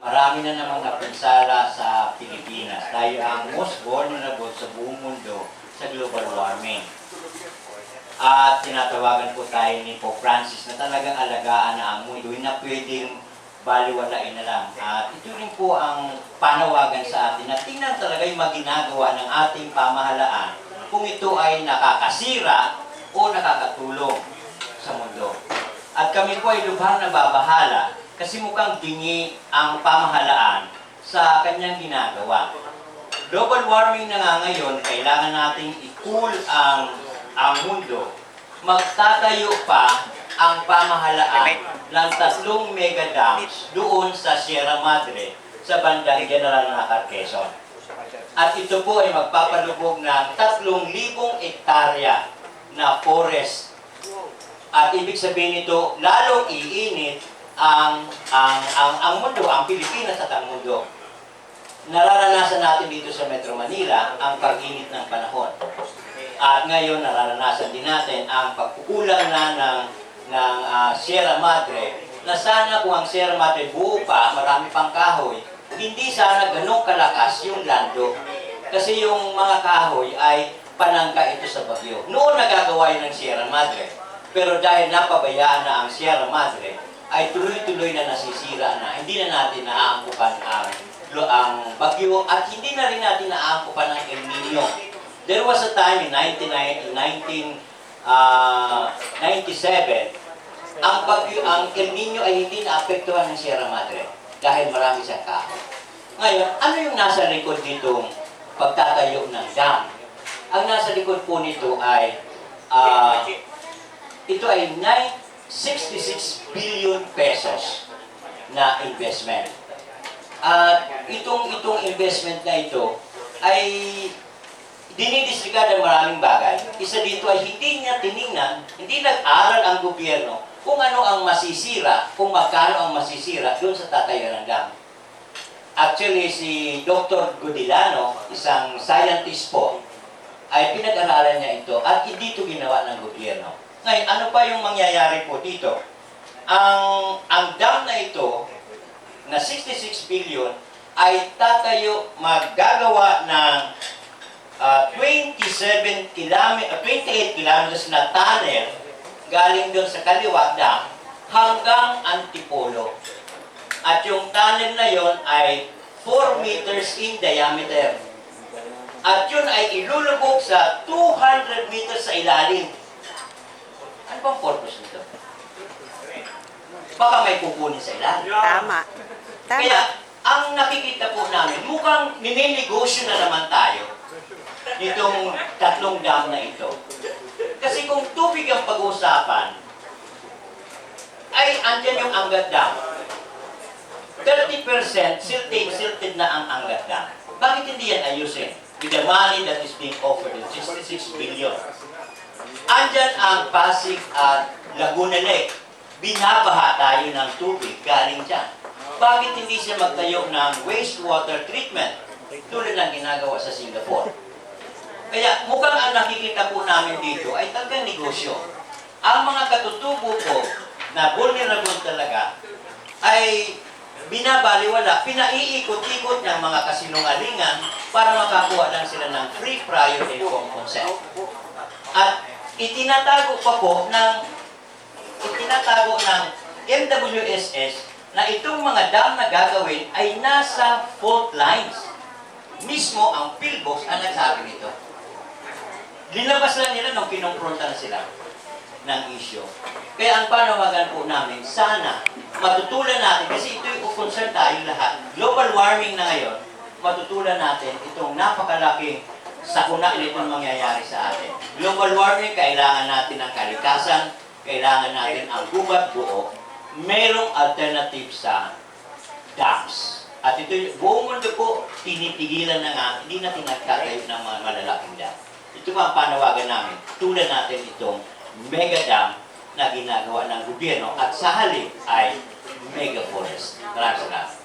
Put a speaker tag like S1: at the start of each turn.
S1: Marami na namang napinsala sa Pilipinas. Tayo ang most vulnerable sa buong mundo sa global warming. At tinatawagan po tayo ni Pope Francis na talagang alagaan na ang mundo, na pwedeng baliwalain na lang. At ito rin po ang panawagan sa atin na tingnan talaga yung maginagawa ng ating pamahalaan kung ito ay nakakasira o nakakatulong sa mundo. At kami po ay lubhang nababahala kasi mukhang dingi ang pamahalaan sa kanyang ginagawa. Global warming na nga ngayon, kailangan nating i-cool ang, ang mundo. Magtatayo pa ang pamahalaan ng tatlong mega dams doon sa Sierra Madre sa bandang General Nacar, Quezon. At ito po ay magpapalubog ng 3,000 ektarya na forest. At ibig sabihin nito, lalong iinit ang, ang, ang, ang mundo, ang Pilipinas at ang mundo. Nararanasan natin dito sa Metro Manila ang pag-init ng panahon. At ngayon, nararanasan din natin ang pagkukulang na ng, ng ah, Sierra Madre na sana kung ang Sierra Madre buo pa, marami pang kahoy, hindi sana ganun kalakas yung lando. Kasi yung mga kahoy ay panangka ito sa bagyo. Noon nagagawa yun ng Sierra Madre. Pero dahil napabayaan na ang Sierra Madre, ay tuloy-tuloy na nasisira na. Hindi na natin naaangkupan ang, ang bagyo at hindi na rin natin naaangkupan ang El Nino. There was a time in 19, 19, ah, 97, ang bagyo, ang El Nino ay hindi naapektuhan ng Sierra Madre dahil marami siyang kahoy. Ngayon, ano yung nasa likod nitong pagtatayo ng dam? Ang nasa likod po nito ay ah, ito ay 9 66 billion pesos na investment. At itong itong investment na ito ay dinidisregard ang maraming bagay. Isa dito ay hindi niya tiningnan, hindi nag-aral ang gobyerno kung ano ang masisira, kung magkano ang masisira doon sa tatayo ng dam. Actually, si Dr. Godilano, isang scientist po, ay pinag-aralan niya ito at hindi ito ginawa ng. Ngayon, ano pa yung mangyayari po dito? Ang, ang dam na ito, na 66 billion, ay tatayo, maggagawa ng ah, 27 km, 28 kilometers na tunnel galing doon sa kaliwa dam hanggang Antipolo. At yung tunnel na yon ay 4 meters in diameter. At yun ay ilulubog sa 200 meters sa ilalim. Ano bang purpose nito? Baka may kukunin sa ilalim.
S2: Tama. Tama.
S1: Kaya, ang nakikita po namin, mukhang nininegosyo na naman tayo nitong tatlong dam na ito. Kasi kung tubig ang pag-uusapan, ay andyan yung Angat Dam. 30% silted, silted na ang Angat Dam. Bakit hindi yan ayusin? With the money that is being offered, the 66 billion. Andyan ang Pasig at Laguna Lake. Binabaha tayo ng tubig galing dyan. Bakit hindi siya magtayo ng wastewater treatment tulad ng ginagawa sa Singapore? Kaya mukhang ang nakikita po namin dito ay talagang negosyo. Ang mga katutubo po na vulnerable talaga ay binabaliwala, pinaiikot-ikot ng mga kasinungalingan para makakuha lang sila ng free prior informed consent. At itinatago pa po ng itinatago ng MWSS na itong mga dam na gagawin ay nasa fault lines. Mismo ang PhilBox ang nagsabi nito. Linabas lang nila nung kinumpronta na sila ng issue. Kaya ang panawagan po namin, sana matutulan natin, kasi ito yung concern tayo lahat. Global warming na ngayon, matutulan natin itong napakalaking sakuna nitong mangyayari sa atin. Global warming, kailangan natin ng kalikasan, kailangan natin ang gubat buo, merong alternative sa dams. At ito, yung buong mundo po, tinipigilan na nga, hindi natin nagtatayo ng mga malalaking dam. Ito pa ang panawagan namin, tulan natin itong mega dam na ginagawa ng gobyerno at sa halip ay mega forest. Maraming salamat.